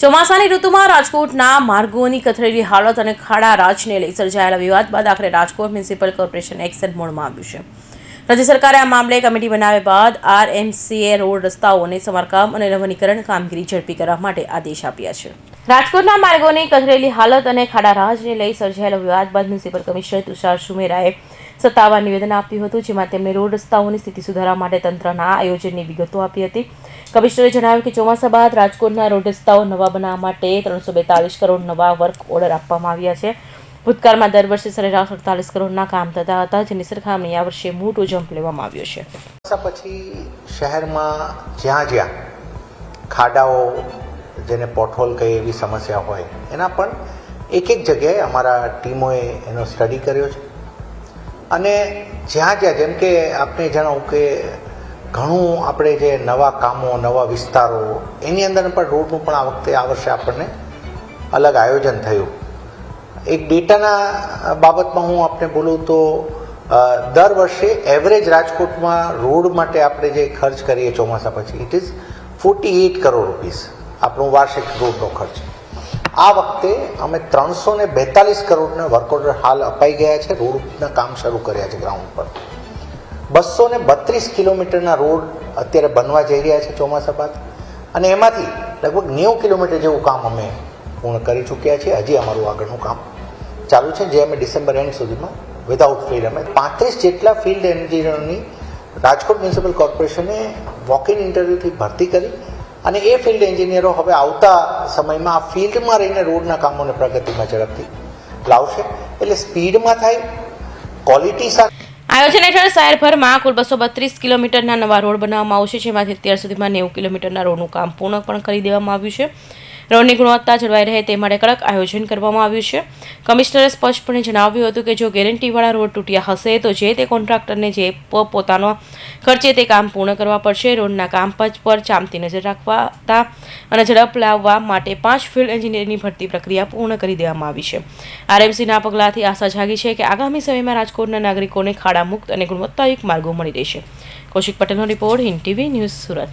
ચોમાસાની ઋતુમાં રાજકોટના માર્ગોની કથળેલી હાલત અને ખાડા રાજને લઈ સર્જાયેલા વિવાદ બાદ આખરે રાજકોટ મ્યુનિસિપલ કોર્પોરેશન એક્શન મોડમાં આવ્યું છે. રાજ્ય સરકારે આ મામલે કમિટી બનાવ્યા બાદ આરએમસીએ રોડ રસ્તાઓને સમારકામ અને નવીનીકરણ કામગીરી ઝડપી કરવા માટે આદેશ આપ્યા છે. રાજકોટના માર્ગોની કથળેલી હાલત અને ખાડા રાજને લઈ સર્જાયેલો વિવાદ બાદ મ્યુનિસિપલ કમિશનર તુષાર સુમેરાએ સત્તાવાર નિવેદન આપ્યું હતું, જેમાં તેમણે રોડ રસ્તાઓની સ્થિતિ સુધારવા માટે તંત્રના આયોજનની વિગતો આપી હતી. કમિશનરે જણાવ્યું કે ચોમાસા બાદ રાજકોટના રોડ રસ્તાઓ નવા બનાવવા માટે ત્રણસો બેતાલીસ કરોડ નવા વર્ક ઓર્ડર આપવામાં આવ્યા છે. ભૂતકાળમાં દર વર્ષે સરેરાશ અડતાલીસ કરોડના કામ થતા હતા, જેની સરખામણી આ વર્ષે મોટો જમ્પ લેવામાં આવ્યો છે. પછી શહેરમાં જ્યાં જ્યાં ખાડાઓ જેને પોટહોલ કહે એવી સમસ્યા હોય, એના પણ એક એક જગ્યાએ અમારા ટીમોએ એનો સ્ટડી કર્યો છે. અને જ્યાં જ્યાં, જેમ કે આપણે જણાવું કે ઘણું આપણે જે નવા કામો, નવા વિસ્તારો, એની અંદર પણ રોડનું પણ આ વખતે, આ વર્ષે આપણને અલગ આયોજન થયું. એક ડેટાના બાબતમાં હું આપને બોલું તો દર વર્ષે એવરેજ રાજકોટમાં રોડ માટે આપણે જે ખર્ચ કરીએ ચોમાસા પછી it is forty eight crore rupees આપણો વાર્ષિક રોડનો ખર્ચ. આ વખતે અમે ત્રણસો ને બેતાલીસ કરોડના વર્ક ઓર્ડર હાલ અપાઈ ગયા છે. રોડના કામ શરૂ કર્યા છે ગ્રાઉન્ડ પર. બસો ને બત્રીસ કિલોમીટરના રોડ અત્યારે બનવા જઈ રહ્યા છે ચોમાસા બાદ. અને એમાંથી લગભગ નેવું કિલોમીટર જેવું કામ અમે પૂર્ણ કરી ચૂક્યા છીએ. હજી અમારું આગળનું કામ ચાલુ છે, જે અમે ડિસેમ્બર એન્ડ સુધીમાં વિધાઉટ ફિલ્ડ અમે પાંત્રીસ જેટલા ફિલ્ડ એન્જિનિયરોની રાજકોટ મ્યુનિસિપલ કોર્પોરેશને વોક ઇન ઇન્ટરવ્યૂથી ભરતી કરી. અને એ ફિલ્ડ એન્જિનિયરો હવે આવતા સમયમાં આ ફિલ્ડમાં રહીને રોડના કામોને પ્રગતિમાં ઝડપથી લાવશે. એટલે સ્પીડમાં થાય ક્વોલિટી સાથે આયોજન હેઠળ શહેરભરમાં કુલ બસો બત્રીસ કિલોમીટરના નવા રોડ બનાવવામાં આવશે, જેમાંથી અત્યાર સુધીમાં નેવું કિલોમીટરના રોડનું કામ પૂર્ણ પણ કરી દેવામાં આવ્યું છે. રોડની ગુણવત્તા જળવાઈ રહે તે માટે કડક આયોજન કરવામાં આવ્યું છે. કમિશનરે સ્પષ્ટપણે જણાવ્યું હતું કે જો ગેરંટીવાળા રોડ તૂટ્યા હશે, તો જે તે કોન્ટ્રાક્ટરને જે પોતાનો ખર્ચે તે કામ પૂર્ણ કરવા પડશે. રોડના કામ પર ચામતી નજર રાખવાતા અને ઝડપ લાવવા માટે પાંચ ફિલ્ડ એન્જિનિયરની ભરતી પ્રક્રિયા પૂર્ણ કરી દેવામાં આવી છે. આરએમસીના પગલાંથી આશા જાગી છે કે આગામી સમયમાં રાજકોટના નાગરિકોને ખાડા મુક્ત અને ગુણવત્તાયુક્ત માર્ગો મળી રહેશે. કૌશિક પટેલનો report Hind TV news Surat.